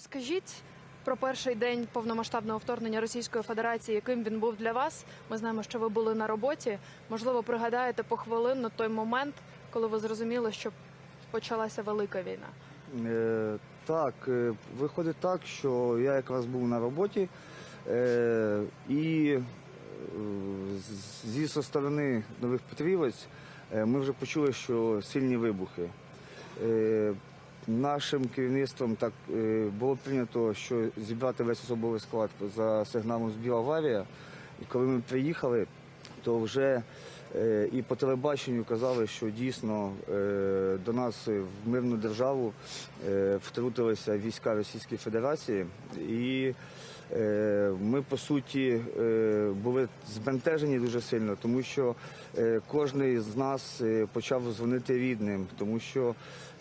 Розкажіть про перший день повномасштабного вторгнення Російської Федерації, яким він був для вас. Ми знаємо, що ви були на роботі. Можливо, пригадаєте похвилинно той момент, коли ви зрозуміли, що почалася велика війна. Е, так, е, виходить так, що я якраз був на роботі е, і е, зі со сторони нових Петрівець е, ми вже почули, що сильні вибухи. Нашим керівництвом так е, було прийнято, що зібрати весь особовий склад за сигналом збіла аварія. І коли ми приїхали, то вже і по телебаченню казали, що дійсно е, до нас в мирну державу е, втрутилися війська Російської Федерації, і е, ми по суті е, були збентежені дуже сильно, тому що е, кожен з нас е, почав дзвонити рідним, тому що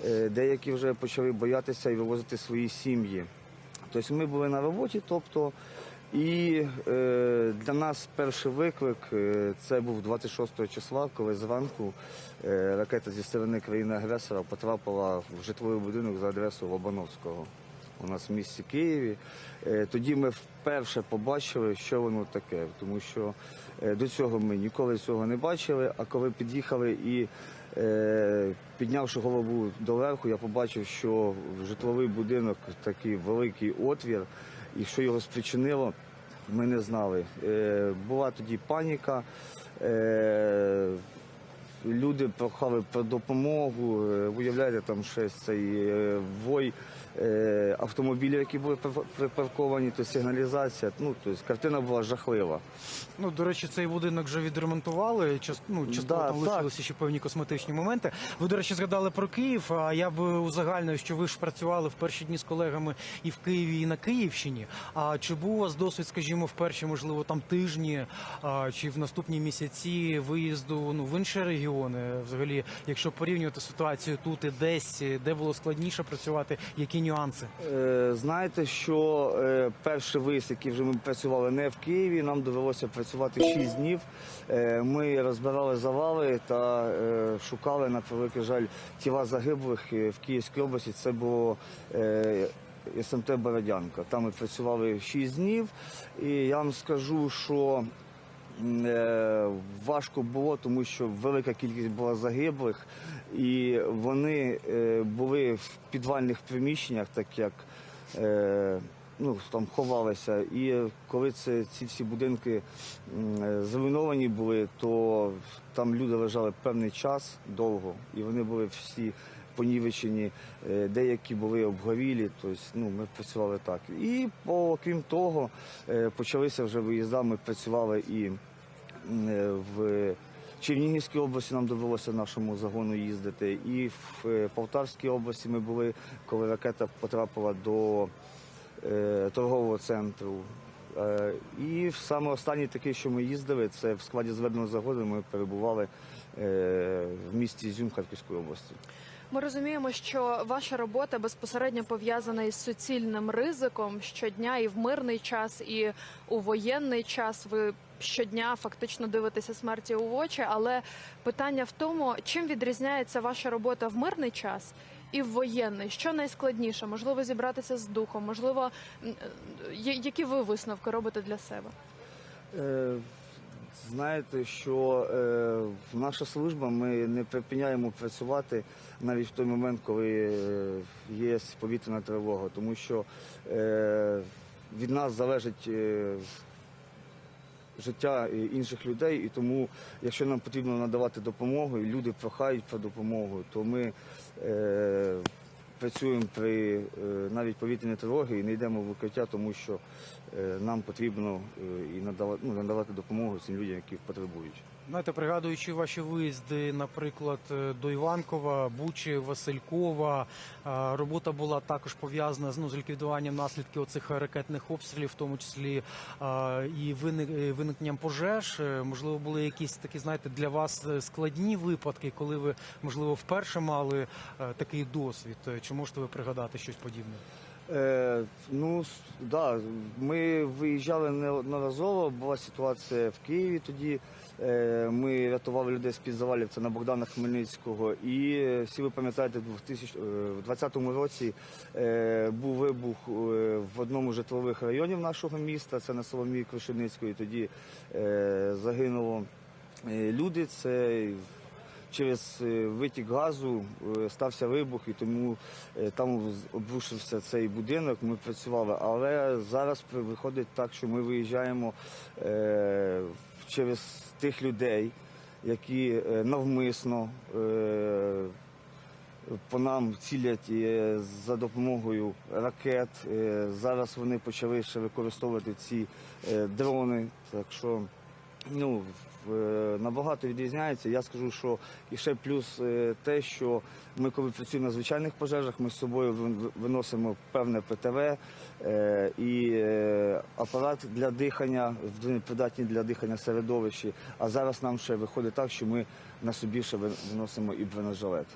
е, деякі вже почали боятися і вивозити свої сім'ї. Тобто ми були на роботі, тобто і е, для нас перший виклик е, це був 26 числа, коли зранку е, ракета зі сторони країни-агресора потрапила в житловий будинок за адресою Лобановського. У нас в місті Києві. Е, тоді ми вперше побачили, що воно таке, тому що е, до цього ми ніколи цього не бачили. А коли під'їхали і е, піднявши голову доверху, я побачив, що в житловий будинок такий великий отвір, і що його спричинило, ми не знали. Е, була тоді паніка. Е, Люди прохали про допомогу. Е, Уявляєте, там ще цей вой автомобілів, які були припар- припарковані, то сигналізація. Ну, тобто картина була жахлива. Ну, до речі, цей будинок вже відремонтували. Част, ну, частково Да, там лишилися ще певні косметичні моменти. Ви, до речі, згадали про Київ. А я б узагальнив, що ви ж працювали в перші дні з колегами і в Києві, і на Київщині. А чи був у вас досвід, скажімо, в перші, можливо, там тижні а, чи в наступні місяці виїзду ну, в інші регіони? Взагалі, якщо порівнювати ситуацію тут і десь, де було складніше працювати, які нюанси? Е, Знаєте, що е, перший виїзд, який вже ми працювали не в Києві, нам довелося працювати 6 днів. Е, Ми розбирали завали та шукали, на превеликий жаль, тіла загиблих в Київській області. Це було СМТ Бородянка. Там ми працювали 6 днів. І я вам скажу, що важко було, тому що велика кількість була загиблих, і вони е, були в підвальних приміщеннях, так як е, ну, там ховалися. І коли це, ці всі будинки е, зруйновані були, то там люди лежали певний час довго, і вони були всі понівечені, е, деякі були обгорілі, тобто ну, ми працювали так. І окрім того, е, почалися вже виїзда, ми працювали і е, в Чернігівській області нам довелося нашому загону їздити, і в е, Полтавській області ми були, коли ракета потрапила до е, торгового центру. Е, і саме останній такий, що ми їздили, це в складі зведеного загону ми перебували в місті Ізюм Харківської області. Ми розуміємо, що ваша робота безпосередньо пов'язана із суцільним ризиком щодня і в мирний час, і у воєнний час. Ви щодня фактично дивитеся смерті у очі. Але питання в тому, чим відрізняється ваша робота в мирний час і в воєнний? Що найскладніше? Можливо, зібратися з духом? Можливо, е, я- які ви висновки робите для себе? Знаєте, що е, наша служба ми не припиняємо працювати навіть в той момент, коли е, є повітряна тривога, тому що е, від нас залежить е, життя інших людей, і тому, якщо нам потрібно надавати допомогу, і люди прохають про допомогу, то ми е, працюємо при е, навіть повітряній тривоги і не йдемо в укриття, тому що е, нам потрібно е, і надавати, ну, надавати допомогу цим людям, які потребують. Знаєте, пригадуючи ваші виїзди, наприклад, до Іванкова, Бучі, Василькова, робота була також пов'язана з ну, з ліквідуванням наслідків оцих ракетних обстрілів, в тому числі і виник- виникненням пожеж. Можливо, були якісь такі, знаєте, для вас складні випадки, коли ви, можливо, вперше мали такий досвід. Е, Чи можете ви пригадати щось подібне? Е, ну, да, ми виїжджали неодноразово, була ситуація в Києві тоді, Е, Ми рятували людей з-під завалів, це на Богдана Хмельницького. І е, всі ви пам'ятаєте, в 2020 році е, був вибух е, в одному з житлових районів нашого міста, це на Соломії Крушеницької. Тоді е, загинуло е, люди. Це через е, витік газу е, стався вибух, і тому е, там обрушився цей будинок. Ми працювали. Але зараз виходить так, що ми виїжджаємо через тих людей, які навмисно. по нам цілять за допомогою ракет. Зараз вони почали ще використовувати ці дрони. Так що ну, е, набагато відрізняється. Я скажу, що і ще плюс е, те, що ми, коли працюємо на звичайних пожежах, ми з собою виносимо певне ПТВ е, і апарат для дихання, придатні для дихання середовищі. А зараз нам ще виходить так, що ми на собі ще виносимо і бронежилет.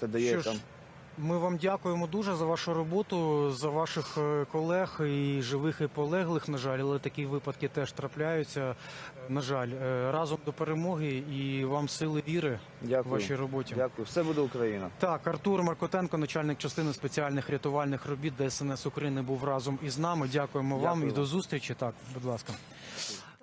Це дає Що ж, там. Ми вам дякуємо дуже за вашу роботу, за ваших е, колег і живих і полеглих. На жаль, але такі випадки теж трапляються. На жаль, Е, разом до перемоги і вам сили віри в Дякую. вашій роботі. Дякую. Все буде Україна. Так, Артур Маркотенко, начальник частини спеціальних рятувальних робіт ДСНС України, був разом із нами. Дякуємо вам і до зустрічі. Так, будь ласка.